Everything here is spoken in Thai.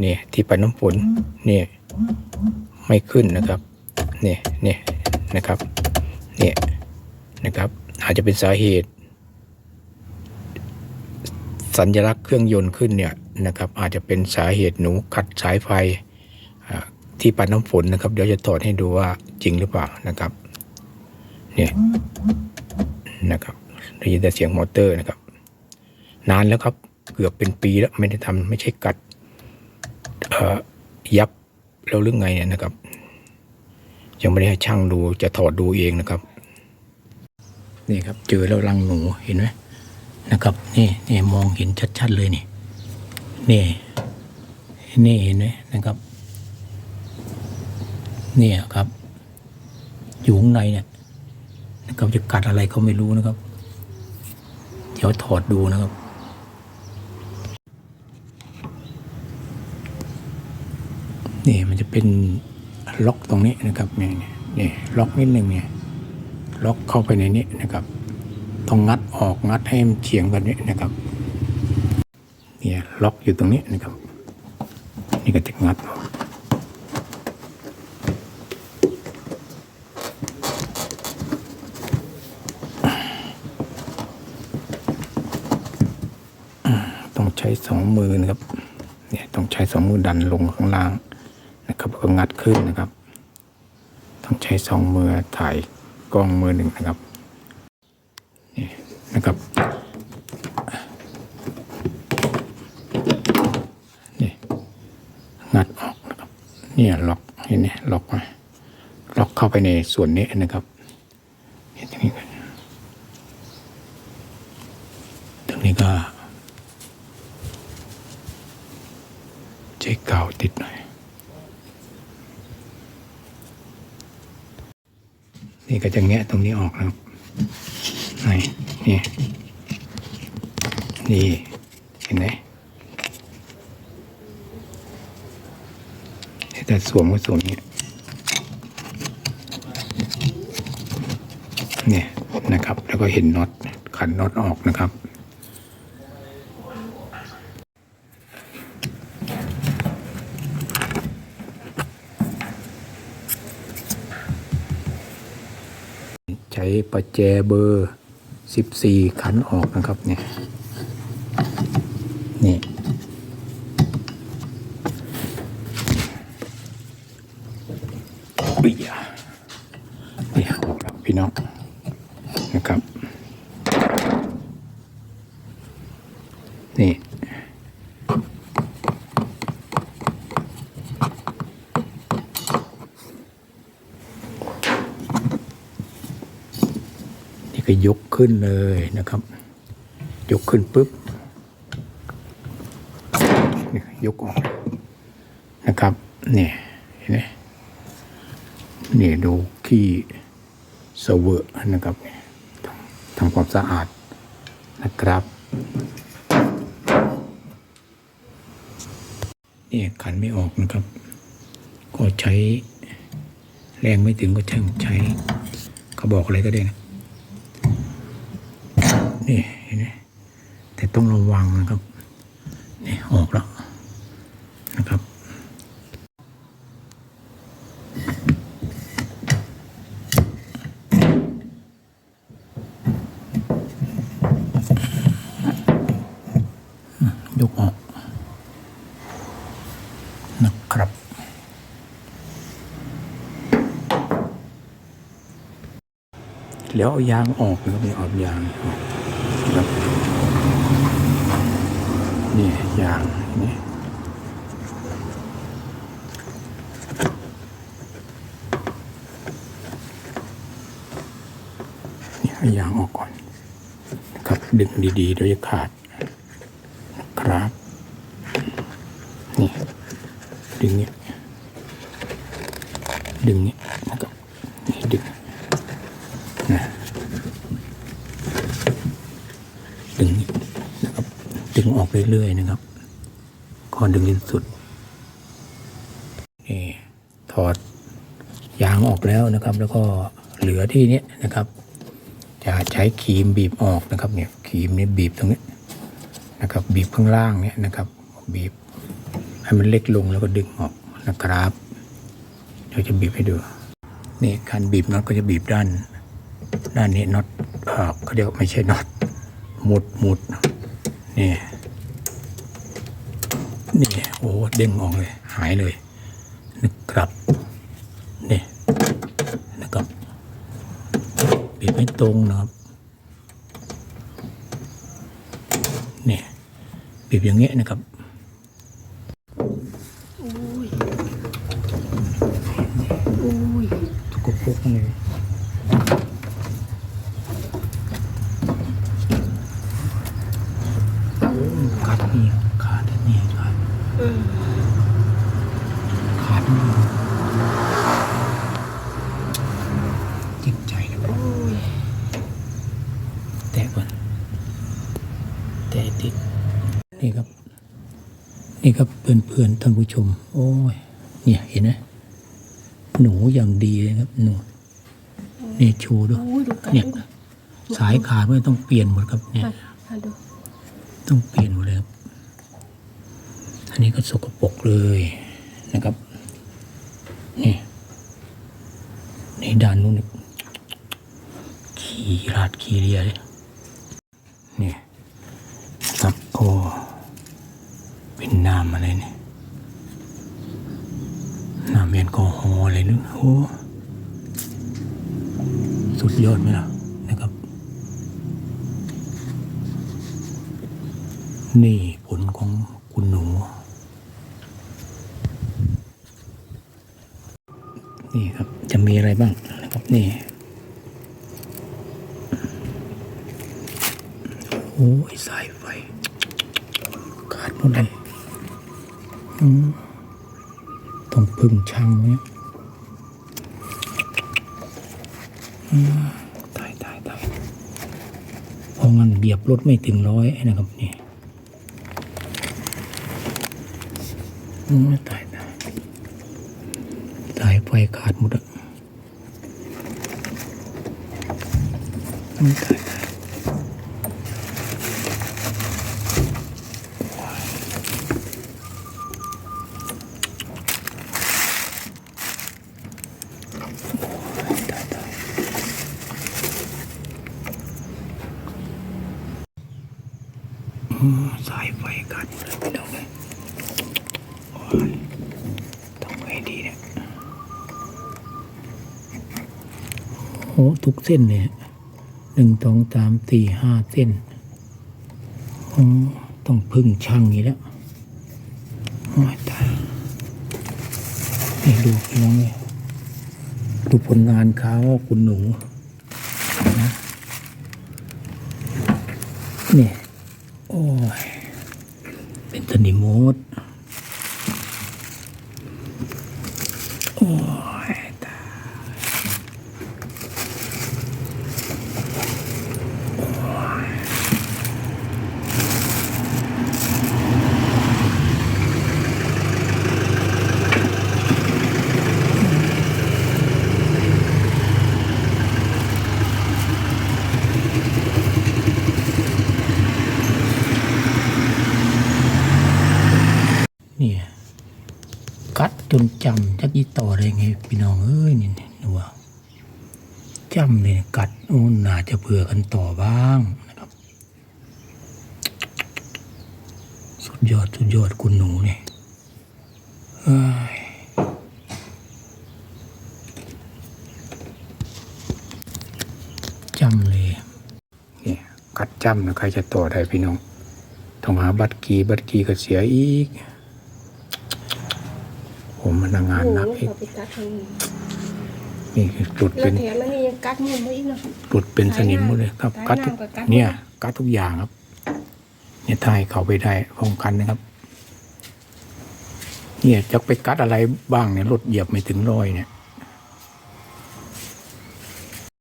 เนี่ยที่ปันน้ำฝนเนี่ยไม่ขึ้นนะครับเนี่ยเนี่ยนะครับเนี่ยนะครับอาจจะเป็นสาเหตุ สัญลักษณ์เครื่องยนต์ขึ้นเนี่ยนะครับอาจจะเป็นสาเหตุหนูขัดสายไฟอ่าที่ปันน้ำฝนนะครับ เดี๋ยวจะถอดให้ดูว่าจริงหรือเปล่านะครับเนี่ยนะครับได้ยินแต่เสียงมอเตอร์นะครับ นานแล้วครับเกือบเป็นปีแล้วไม่ได้ทำไม่ใช่กัดเอ่อ ยับแล้วหรือไงเนี่ยนะครับ ยังไม่ได้ให้ช่างดูจะถอดดูเองนะครับ นี่ครับ เจอแล้วรังหนูเห็นไหมนะครับ นี่นี่มองเห็นชัดๆเลยนี่ นี่ นี่เห็นไหมนะครับ เนี่ยครับ อยู่ข้างในเนี่ยนะครับจะกัดอะไรเขาไม่รู้นะครับ เดี๋ยวถอดดูนะครับ นี่มันจะ เป็นล็อกตรงนี้นะครับเนี่ยนี่ล็อกนิดหนึ่งเนี่ยล็อกเข้าไปในนี้นะครับต้องงัดออกงัดให้มันเฉียงแบบนี้นะครับเนี่ยล็อกอยู่ตรงนี้นะครับ นี่ก็จะงัดต้องใช้สองมือนะครับเนี่ยต้องใช้สองมือดันลงข้างล่าง นะครับก็งัดขึ้นนะครับ ต้องใช้สองมือถ่ายกล้องมือหนึ่งนะครับนี่นะครับนี่งัดออกนะครับเนี่ยล็อกเห็นไหมล็อกมล็อกเข้าไปในส่วนนี้นะครับเห็นตรงนี้ตรงนี้ก็ใช้กาวติดห นี่ก็จะแงะตรงนี้ออกนะครับนี่นี่นี่ เห็นไหมแต่สวมก็สวมเนี่ยเนี่ยนะครับ แล้วก็เห็นน็อตขันน็อตออกนะครับ ใช้ ประแจเบอร์ 14 ขันออกนะครับเนี่ยนี่อุ้ยอะนี่ออกแล้วพี่น้องนะครับ นี่ นี่ ก็ยกขึ้นเลยนะครับ ยกขึ้นปุ๊บยกออกนะครับเนี่ยเห็นไหมนี่ดูขี้เสวะนะครับทำทำความสะอาดนะครับนี่ขันไม่ออกนะครับ ก็ใช้แรงไม่ถึงก็ช่างใช้เขาบอกอะไรก็ได้นะ นี่เห็นไหมแต่ต้องระวังนะครับ นี่ออกแล้วนะครับยกออกนะครับ แล้วเอายางออกนะครับเอายางออกนะครับ นี่ยางนี่นี่อายางออกก่อนนะครับดึงดีๆเดี๋ยขาดครับ นี่ ดึงเนี้ยดึงเนี้ยนะครับนี่ดึง นะดึงนี่นะครับดึงออก เรื่อยๆนะครับ ก่อนดึงจนสุด นี่ถอดยางออกแล้วนะครับ แล้วก็เหลือที่นี้นะครับ จะใช้ครีมบีบออกนะครับ เนี่ยครีมนี่บีบตรงนี้นะครับ บีบข้างล่างเนี่ยนะครับ บีบให้มันเล็กลงแล้วก็ดึงออกนะครับเดี๋ยวจะบีบให้ดู นี่การบีบน็อตก็จะบีบด้าน ด้านนี้น็อตเอ่อเขาเรียกว่าไม่ใช่น็อตหมุดหมุดนี่ นี่โอ้เด้งออกเลย หายเลยนะครับนี่นะครับบีบไม่ตรงนะครับนี่บีบอย่างเงี้ยนะครับอุ้ยอุ้ยทุกพวกเลยขาดนี่ขาดนี่ขาดอืม ขาดนี่จิตใจนะอุ้ยแตะก่อนแตะติด นี่ครับ นี่ครับเพื่อนๆท่านผู้ชม โอ้ย เนี่ยเห็นไหมหนูอย่างดีเลยครับหนูนี่ชูด้วยอุ้ยดูกัดเนี่ยด้วยสายขาดไม่ต้องเปลี่ยนหมดครับเนี่ยมามาดูต้องเปลี่ยนหมดเลยครับ อันนี้ก็สกปรกเลยนะครับ นี่ในด้านนู้นนี่ขี้ราดขี้เรียเลยนี่ครับโอ้เป็นน้ำอะไรเนี่ยน้ำแอลกอฮอล์อะไรนึกโอ้สุดยอดไหมล่ะนะครับ นี่ผลของคุณหนูครับ จะมี อะไรบ้างนะครับนี่โอ้ยสายไฟขาดหมดเลยอืมต้องพึ่งช่างเนี่ยอืมตายตายตายเพราะงั้นเหยียบรถไม่ถึงร้อยนะครับนี่อืมตายตายสายไฟขาดหมดอะอืมตายตายตายตายอืม สายไฟขาดเลยพี่น้องเลยโอ้ยทำไงดีเนี่ยโอ้ทุกเส้นเนี่ย หนึ่งสองสามสี่ห้าเส้นโอ้ต้องพึ่งช่างอีกแล้วโอ้ยตายนี่ดูพี่น้องเนี่ยดูผลงานเขาคุณหนูนะนี่โอ้ยเป็นสนิมมด โอ้ยตายเนี่ยกัดจนจำจักยี่ต่อได้ไงพี่น้องเอ้ยนี่นี่ดูว่าจำเลยกัดโอ้น่าจะเผื่อกันต่อบ้างนะครับ สุดยอดสุดยอดคุณหนูเนี่ยเอ้ยจำเลยเนี่ยกัดจำนะใครจะต่อได้พี่น้อง ต้องหาบัตรกีบัตรกีก็เสียอีก มมันงานโอ้หนักยอีกเราไปกัดทางนี้นี่คือหลุดแล้เป็วนแถมมันนี่ยังกัดมือมาอีกเนาะหลุดเป็นสนิมหมดเลยครับสายกัดทุกน้ำกับ กัดเนี่ยกัดทุกอย่างครับ เนี่ยถ้าให้เขาไปได้ป้องกันนะครับ เนี่ยจะไปกัดอะไรบ้างเนี่ยรถเหยียบไม่ถึงร้อยเนี่ย